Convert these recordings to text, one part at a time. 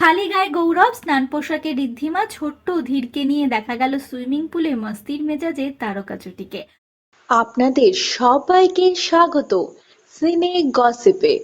খালি গায়ে গৌরব, স্নান পোশাকে ঋদ্ধিমা, ছোট্ট ধীরকে নিয়ে দেখা গেল সুইমিং পুলে মস্তির মেজাজে তারকা জুটিকে আপনাদের সবাইকে স্বাগত। সিনে গসিপে।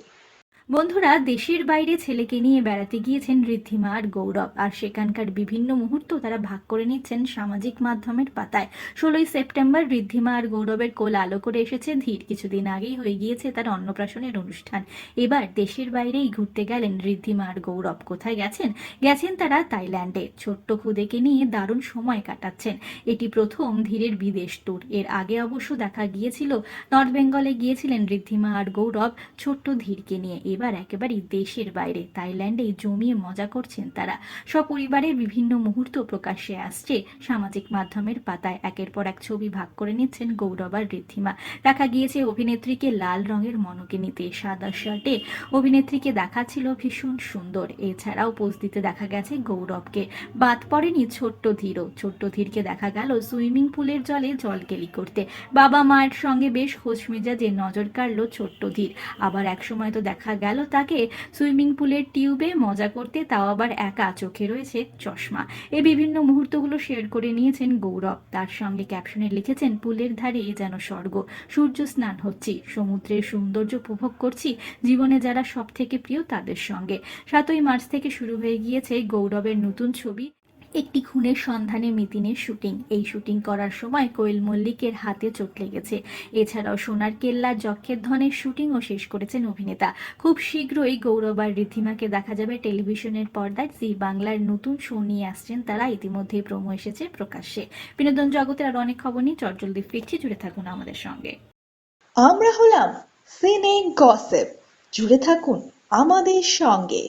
বন্ধুরা, দেশের বাইরে ছেলেকে নিয়ে বেড়াতে গিয়েছেন ঋদ্ধিমা আর গৌরব, আর সেখানকার বিভিন্ন মুহূর্ত তারা ভাগ করে নিচ্ছেন সামাজিক মাধ্যমের পাতায়। ষোলোই সেপ্টেম্বর ঋদ্ধিমা আর গৌরবের কোল আলো করে এসেছে ধীর, কিছুদিন আগেই হয়ে গিয়েছে তার অন্নপ্রাশনের অনুষ্ঠান। এবার দেশের বাইরেই ঘুরতে গেলেন ঋদ্ধিমা আর গৌরব, কোথায় গেছেন? গেছেন তারা তাইল্যান্ডে ছোট্ট খুদেকে নিয়ে দারুণ সময় কাটাচ্ছেন। এটি প্রথম ধীরের বিদেশ ট্যুর। এর আগে অবশ্য দেখা গিয়েছিল, নর্থ বেঙ্গলে গিয়েছিলেন ঋদ্ধিমা আর গৌরব ছোট্ট ধীরকে নিয়ে। এবার একেবারেই দেশের বাইরে। থাইল্যান্ডে জমিয়ে মজা করছেন তারা। সপরিবারের বিভিন্ন মুহূর্ত প্রকাশ্যে আসছে সামাজিক মাধ্যমের পাতায়। একের পর এক ছবি ভাগ করে নিচ্ছেন গৌরব আর ঋদ্ধিমা। দেখা গিয়েছে অভিনেত্রীকে লাল রঙের মনকে নিতে সাদা শার্টে অভিনেত্রীকে দেখাচ্ছিল ভীষণ সুন্দর। এছাড়াও পোজ দিতে দেখা গেছে গৌরবকে। বাদ পড়েনি ছোট্ট ধীরও। ছোট্ট ধীরকে দেখা গেল সুইমিং পুলের জলে জলকেলি করতে। বাবা মায়ের সঙ্গে বেশ খোঁজ মেজাজে নজর কাড়লো ছোট্ট ধীর। আবার একসময় তো দেখা গেল তাকে সুইমিং পুলের টিউবে মজা করতে, তাও আবার একা চোখে রয়েছে চশমা। এই বিভিন্ন মুহূর্তগুলো শেয়ার করে নিয়েছেন গৌরব। তার সঙ্গে ক্যাপশনে লিখেছেন, পুলের ধারে যেন স্বর্গ। সূর্য স্নান হচ্ছি, সমুদ্রের সৌন্দর্য উপভোগ করছি, জীবনে যারা সব থেকে প্রিয় তাদের সঙ্গে। সাতই মার্চ থেকে শুরু হয়ে গিয়েছে গৌরবের নতুন ছবি। একটি খুনের সন্ধানে মিতিনের শুটিং। এই শুটিং করার সময় কোয়েল মল্লিকের হাতে চোট লেগেছে। এছাড়াও সোনার কেল্লা যক্ষের ধনের শুটিংও শেষ করেছেন অভিনেতা। খুব শীঘ্রই গৌরব আর ঋদ্ধিমাকে দেখা যাবে টেলিভিশনের পর্দায়। জি বাংলার নতুন শো নিয়ে আসছেন তারা। ইতিমধ্যেই প্রমো এসেছে প্রকাশ্যে। বিনোদন জগতের আর অনেক খবর নিয়ে চটজলদি ফিরছি। জুড়ে থাকুন আমাদের সঙ্গে। আমরা হলাম সিনে গসিপ। জুড়ে থাকুন আমাদের সঙ্গে।